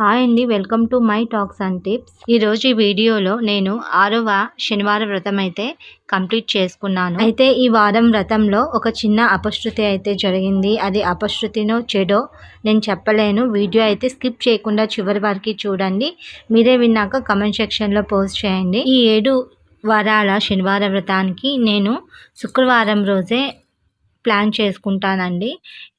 Hi అండి welcome to my talks and tips. ఈరోజు ఈ వీడియోలో నేను ఆరవ శనివారం వ్రతం అయితే కంప్లీట్ చేసుకున్నాను. అయితే ఈ వారం వ్రతంలో ఒక చిన్న అపశృతి అయితే జరిగింది. అది అపశృతినో చెడో నేను చెప్పలేను. వీడియో అయితే స్కిప్ చేయకుండా చివరి వరకు చూడండి. మీరే విన్నాక కమెంట్ సెక్షన్లో పోస్ట్ చేయండి. ఈ ఏడు వారాల శనివార వ్రతానికి నేను శుక్రవారం రోజే ప్లాన్ చేసుకుంటానండి.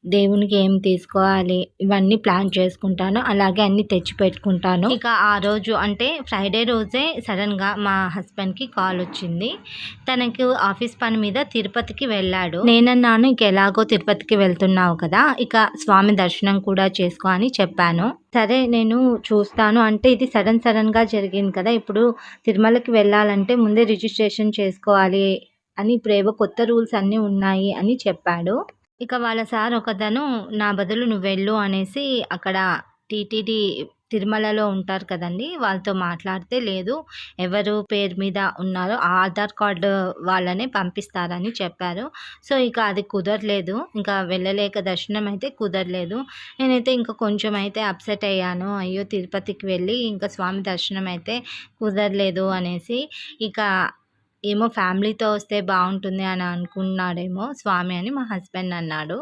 దేవునికి ఏం తీసుకోవాలి ఇవన్నీ ప్లాన్ చేసుకుంటాను. అలాగే అన్ని తెచ్చి పెట్టుకుంటాను. ఇక ఆ రోజు అంటే ఫ్రైడే రోజే సడన్గా మా హస్బెండ్కి కాల్ వచ్చింది. తనకు ఆఫీస్ పని మీద తిరుపతికి వెళ్ళాడు. నేనన్నాను ఇక ఎలాగో తిరుపతికి వెళ్తున్నావు కదా ఇక స్వామి దర్శనం కూడా చేసుకో అని చెప్పాను. సరే నేను చూస్తాను. అంటే ఇది సడన్ సడన్గా జరిగింది కదా ఇప్పుడు తిరుమలకి వెళ్ళాలంటే ముందే రిజిస్ట్రేషన్ చేసుకోవాలి. అని ఇప్పుడు ఏవో కొత్త రూల్స్ అన్నీ ఉన్నాయి అని చెప్పాడు. ఇక వాళ్ళ సార్ ఒకతను నా బదులు నువ్వు వెళ్ళు అనేసి అక్కడ టీటీడీ తిరుమలలో ఉంటారు కదండి వాళ్ళతో మాట్లాడితే లేదు ఎవరు పేరు మీద ఉన్నారో ఆధార్ కార్డు వాళ్ళనే పంపిస్తారని చెప్పారు. సో ఇక అది కుదరలేదు ఇంకా వెళ్ళలేక దర్శనం అయితే కుదరలేదు. నేనైతే ఇంకా కొంచెం అయితే అప్సెట్ అయ్యాను అయ్యో తిరుపతికి వెళ్ళి ఇంకా స్వామి దర్శనం అయితే కుదరలేదు అనేసి. ఇక ఏమో ఫ్యామిలీతో వస్తే బాగుంటుంది అని అనుకున్నాడేమో స్వామి అని మా హస్బెండ్ అన్నాడు.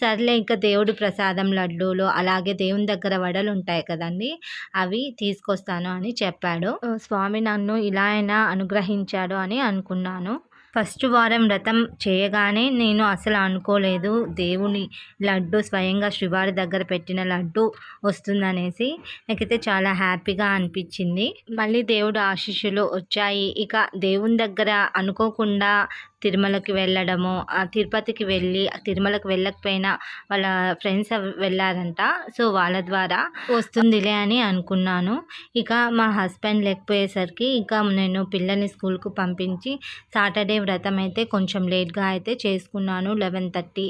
సర్లే ఇంకా దేవుడి ప్రసాదం లడ్డూలు అలాగే దేవుని దగ్గర వడలు ఉంటాయి కదండి అవి తీసుకొస్తాను అని చెప్పాడు. స్వామి నన్ను ఇలా అయినా అనుగ్రహించాడు అని అనుకున్నాను. ఫస్ట్ వారం వ్రతం చేయగానే నేను అసలు అనుకోలేదు. దేవుని లడ్డు స్వయంగా శ్రీవారి దగ్గర పెట్టిన లడ్డు వస్తుందనేసి నాకైతే చాలా హ్యాపీగా అనిపించింది. మళ్ళీ దేవుడు ఆశీస్సులు వచ్చాయి. ఇక దేవుని దగ్గర అనుకోకుండా తిరుమలకి వెళ్ళడము తిరుపతికి వెళ్ళి తిరుమలకి వెళ్ళకపోయినా వాళ్ళ ఫ్రెండ్స్ వెళ్ళారంట. సో వాళ్ళ ద్వారా వస్తుందిలే అని అనుకున్నాను. ఇక మా హస్బెండ్ లేకపోయేసరికి ఇక నేను పిల్లని స్కూల్కు పంపించి సాటర్డే వ్రతం అయితే కొంచెం లేట్గా అయితే చేసుకున్నాను. లెవెన్ థర్టీ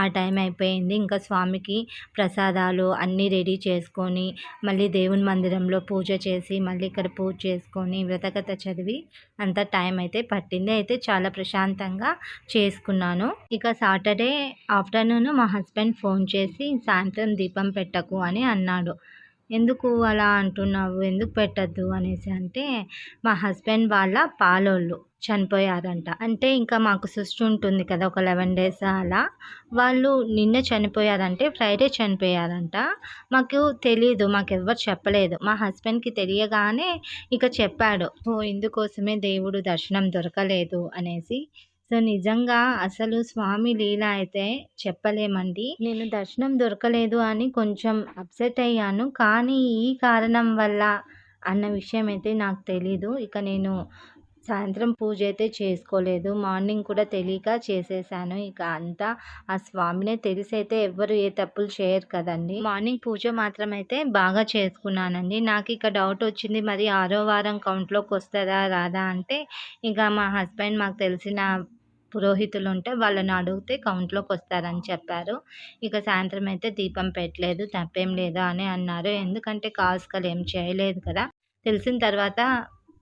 ఆ టైం అయిపోయింది. ఇంకా స్వామికి ప్రసాదాలు అన్నీ రెడీ చేసుకొని మళ్ళీ దేవుని మందిరంలో పూజ చేసి మళ్ళీ ఇక్కడ పూజ చేసుకొని వ్రతకథ చదివి అంత టైం అయితే పట్టింది. అయితే చాలా ప్రశాంతంగా చేసుకున్నాను. ఇక సాటర్డే ఆఫ్టర్నూన్ మా హస్బెండ్ ఫోన్ చేసి సాయంత్రం దీపం పెట్టకు అని అన్నాడు. ఎందుకు అలా అంటున్నావు? ఎందుకు పెట్టద్దు? అనేసి అంటే మా హస్బెండ్ వాళ్ళ పాలోళ్ళు. చనిపోయారంట. అంటే ఇంకా మాకు సిస్టర్ ఉంటుంది కదా ఒక లెవెన్ డేస్ అలా. వాళ్ళు నిన్న చనిపోయారంటే ఫ్రైడే చనిపోయారంట. మాకు తెలియదు మాకు ఎవరు చెప్పలేదు. మా హస్బెండ్కి తెలియగానే ఇక చెప్పాడు ఓ ఇందుకోసమే దేవుడు దర్శనం దొరకలేదు అనేసి. సో నిజంగా అసలు స్వామి లీల అయితే చెప్పలేమండి. నేను దర్శనం దొరకలేదు అని కొంచెం అప్సెట్ అయ్యాను. కానీ ఈ కారణం వల్ల అన్న విషయం అయితే నాకు తెలీదు. ఇక నేను సాయంత్రం పూజ అయితే చేసుకోలేదు. మార్నింగ్ కూడా తెలియక చేసేసాను. ఇక అంతా ఆ స్వామినే తెలిసి అయితే ఎవ్వరు ఏ తప్పులు చేయరు కదండి. మార్నింగ్ పూజ మాత్రం అయితే బాగా చేసుకున్నానండి. నాకు ఇక డౌట్ వచ్చింది మరి ఆరో వారం కౌంట్లోకి వస్తుందా రాదా అంటే ఇక మా హస్బెండ్ మాకు తెలిసిన పురోహితులు ఉంటే వాళ్ళని అడిగితే కౌంట్లోకి వస్తారని చెప్పారు. ఇక సాయంత్రం అయితే దీపం పెట్టలేదు. తప్పేం లేదా అని అన్నారు. ఎందుకంటే కాసుకలు ఏం చేయలేదు కదా. తెలిసిన తర్వాత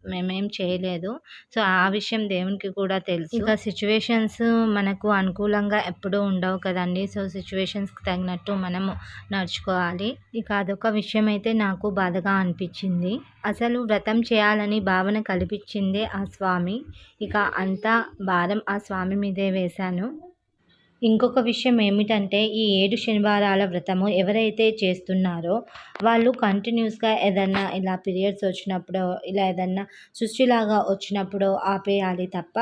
మేమేం చేయలేదు. సో ఆ విషయం దేవునికి కూడా తెలుసు. ఇక సిచ్యువేషన్స్ మనకు అనుకూలంగా ఎప్పుడూ ఉండవు కదండి. సో సిచ్యువేషన్స్కి తగినట్టు మనము నడుచుకోవాలి. ఇక అదొక విషయం అయితే నాకు బాధగా అనిపించింది. అసలు వ్రతం చేయాలని భావన కల్పించిందే ఆ స్వామి. ఇక అంతా భారం ఆ స్వామి మీదే వేశాను. ఇంకొక విషయం ఏమిటంటే ఈ ఏడు శనివారాల వ్రతము ఎవరైతే చేస్తున్నారో వాళ్ళు కంటిన్యూస్గా ఏదన్నా ఇలా పీరియడ్స్ వచ్చినప్పుడు ఇలా ఏదన్నా సృష్టిలాగా వచ్చినప్పుడు ఆపేయాలి తప్ప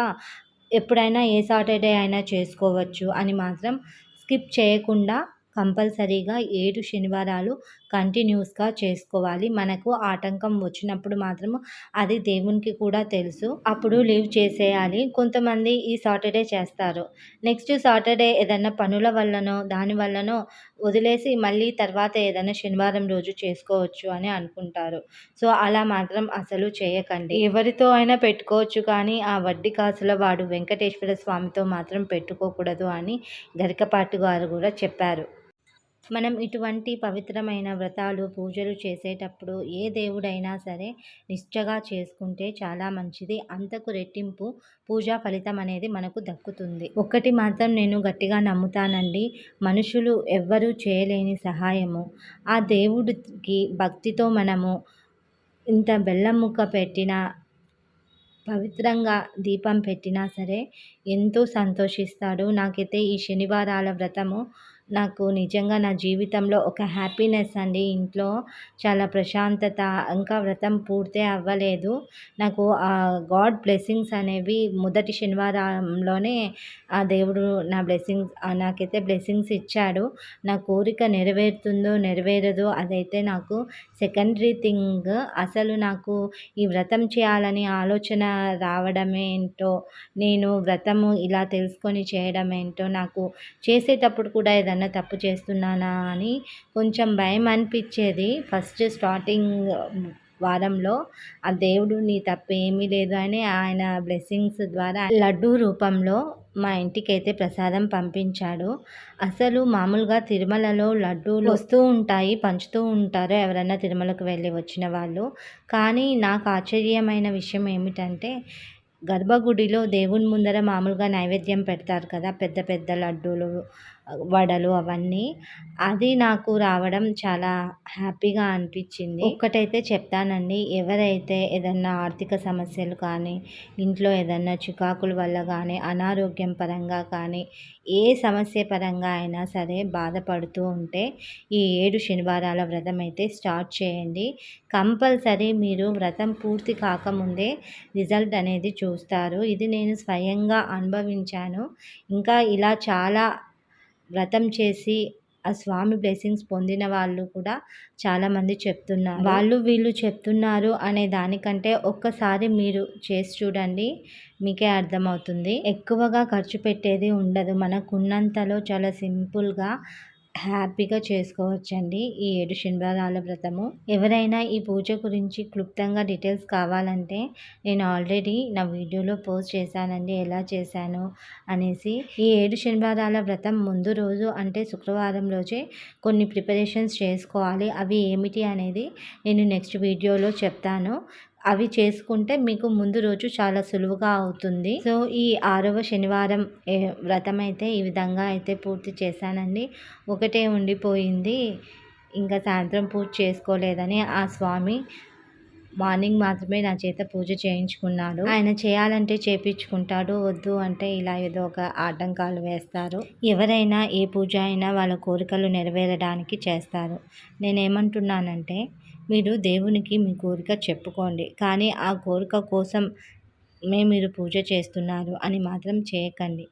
ఎప్పుడైనా ఏ సాటర్డే అయినా చేసుకోవచ్చు అని మాత్రం స్కిప్ చేయకుండా కంపల్సరీగా ఏడు శనివారాలు కంటిన్యూస్గా చేసుకోవాలి. మనకు ఆటంకం వచ్చినప్పుడు మాత్రము అది దేవునికి కూడా తెలుసు. అప్పుడు లీవ్ చేసేయాలి. కొంతమంది ఈ సాటర్డే చేస్తారు. నెక్స్ట్ సాటర్డే ఏదైనా పనుల వల్లనో దాని వల్లనో వదిలేసి మళ్ళీ తర్వాత ఏదైనా శనివారం రోజు చేసుకోవచ్చు అని అనుకుంటారు. సో అలా మాత్రం అసలు చేయకండి. ఎవరితో అయినా పెట్టుకోవచ్చు కానీ ఆ వడ్డీ కాసుల వాడు వెంకటేశ్వర స్వామితో మాత్రం పెట్టుకోకూడదు అని గరికపాటి గారు కూడా చెప్పారు. మనం ఇటువంటి పవిత్రమైన వ్రతాలు పూజలు చేసేటప్పుడు ఏ దేవుడైనా సరే నిశ్చగా చేసుకుంటే చాలా మంచిది. అంతకు రెట్టింపు పూజా ఫలితం అనేది మనకు దక్కుతుంది. ఒక్కటి మాత్రం నేను గట్టిగా నమ్ముతానండి. మనుషులు ఎవ్వరూ చేయలేని సహాయము. ఆ దేవుడికి భక్తితో మనము ఇంత బెల్లం ముక్క పెట్టిన పవిత్రంగా దీపం పెట్టినా సరే ఎంతో సంతోషిస్తాడు. నాకైతే ఈ శనివారాల వ్రతము నాకు నిజంగా నా జీవితంలో ఒక హ్యాపీనెస్ అండి. ఇంట్లో చాలా ప్రశాంతత ఇంకా వ్రతం పూర్తి అవ్వలేదు. నాకు ఆ గాడ్ బ్లెస్సింగ్స్ అనేవి మొదటి శనివారంలోనే ఆ దేవుడు నా బ్లెస్సింగ్స్ నాకైతే బ్లెస్సింగ్స్ ఇచ్చాడు. నా కోరిక నెరవేరుతుందో నెరవేరదో అదైతే నాకు సెకండరీ థింగ్. అసలు నాకు ఈ వ్రతం చేయాలని ఆలోచన రావడం ఏంటో నేను వ్రతము ఇలా తెలుసుకొని చేయడం ఏంటో నాకు చేసేటప్పుడు కూడా ఏదైనా ఏదన్నా తప్పు చేస్తున్నానా అని కొంచెం భయం అనిపించేది. ఫస్ట్ స్టార్టింగ్ వారంలో ఆ దేవుడు నీ తప్పు ఏమీ లేదు అని ఆయన బ్లెస్సింగ్స్ ద్వారా లడ్డూ రూపంలో మా ఇంటికి అయితే ప్రసాదం పంపించాడు. అసలు మామూలుగా తిరుమలలో లడ్డూలు వస్తూ ఉంటాయి పంచుతూ ఉంటారు. ఎవరైనా తిరుమలకు వెళ్ళి వచ్చిన వాళ్ళు. కానీ నాకు ఆశ్చర్యమైన విషయం ఏమిటంటే గర్భగుడిలో దేవుని ముందర మామూలుగా నైవేద్యం పెడతారు కదా పెద్ద పెద్ద లడ్డూలు. వడలు అవన్నీ. అది నాకు రావడం చాలా హ్యాపీగా అనిపించింది. ఒక్కటైతే చెప్తానండి. ఎవరైతే ఏదన్నా ఆర్థిక సమస్యలు కానీ ఇంట్లో ఏదన్నా చికాకుల వల్ల కానీ అనారోగ్యం పరంగా కానీ ఏ సమస్య పరంగా అయినా సరే బాధపడుతూ ఉంటే ఈ ఏడు శనివారాల వ్రతం అయితే స్టార్ట్ చేయండి. కంపల్సరీ మీరు వ్రతం పూర్తి కాకముందే రిజల్ట్ అనేది చూస్తారు. ఇది నేను స్వయంగా అనుభవించాను. ఇంకా ఇలా చాలా వ్రతం చేసి ఆ స్వామి బ్లెస్సింగ్స్ పొందిన వాళ్ళు కూడా చాలామంది చెప్తున్నారు. వాళ్ళు వీళ్ళు చెప్తున్నారు అనే దానికంటే ఒక్కసారి మీరు చేసి చూడండి మీకే అర్థమవుతుంది. ఎక్కువగా ఖర్చు పెట్టేది ఉండదు. మనకున్నంతలో చాలా సింపుల్గా హ్యాపీగా చేసుకోవచ్చండి ఈ ఏడు శనివారాల వ్రతము. ఎవరైనా ఈ పూజ గురించి క్లుప్తంగా డీటెయిల్స్ కావాలంటే నేను ఆల్రెడీ నా వీడియోలో పోస్ట్ చేశానండి. ఎలా చేశాను అనేసి ఈ ఏడు శనివారాల వ్రతం ముందు రోజు అంటే శుక్రవారం రోజే కొన్ని ప్రిపరేషన్స్ చేసుకోవాలి. అవి ఏమిటి అనేది నేను నెక్స్ట్ వీడియోలో చెప్తాను. అవి చేసుకుంటే మీకు ముందు రోజు చాలా సులువుగా అవుతుంది. సో ఈ ఆరవ శనివారం వ్రతం అయితే ఈ విధంగా అయితే పూర్తి చేశానండి. ఒకటే ఉండిపోయింది. ఇంకా సాయంత్రం పూజ చేసుకోలేదని ఆ స్వామి మార్నింగ్ మాత్రమే నా చేత పూజ చేయించుకున్నాడు. ఆయన చేయాలంటే చేపించుకుంటాడు వద్దు అంటే ఇలా ఏదో ఒక ఆటంకాలు వేస్తారు. ఎవరైనా ఏ పూజ అయినా వాళ్ళ కోరికలు నెరవేరడానికి చేస్తారు. నేనేమంటున్నానంటే మీరు దేవునికి మీ కోరిక చెప్పుకోండి కానీ ఆ కోరిక కోసం మే మీరు పూజ చేస్తున్నారు అని మాత్రం చేయకండి.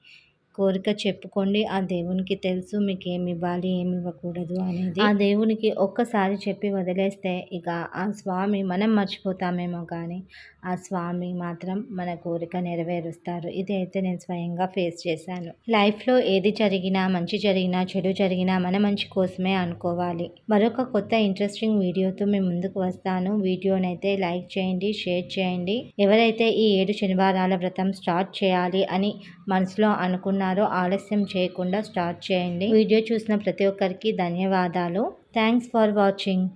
కోరిక చెప్పుకోండి ఆ దేవునికి తెలుసు మీకు ఏమి ఇవ్వాలి ఏమి ఇవ్వకూడదు అనేది. ఆ దేవునికి ఒక్కసారి చెప్పి వదిలేస్తే ఇక ఆ స్వామి మనం మర్చిపోతామేమో కానీ ఆ స్వామి మాత్రం మన కోరిక నెరవేరుస్తారు. ఇది అయితే నేను స్వయంగా ఫేస్ చేశాను. లైఫ్లో ఏది జరిగినా మంచి జరిగినా చెడు జరిగినా మన మంచి కోసమే అనుకోవాలి. మరొక కొత్త ఇంట్రెస్టింగ్ వీడియోతో మేము ముందుకు వస్తాను. వీడియోనైతే లైక్ చేయండి షేర్ చేయండి. ఎవరైతే ఈ ఏడు శనివారాల వ్రతం స్టార్ట్ చేయాలి అని మనసులో అనుకున్నారో ఆలస్యం చేయకుండా స్టార్ట్ చేయండి. వీడియో చూసిన ప్రతి ఒక్కరికి ధన్యవాదాలు. Thanks for watching.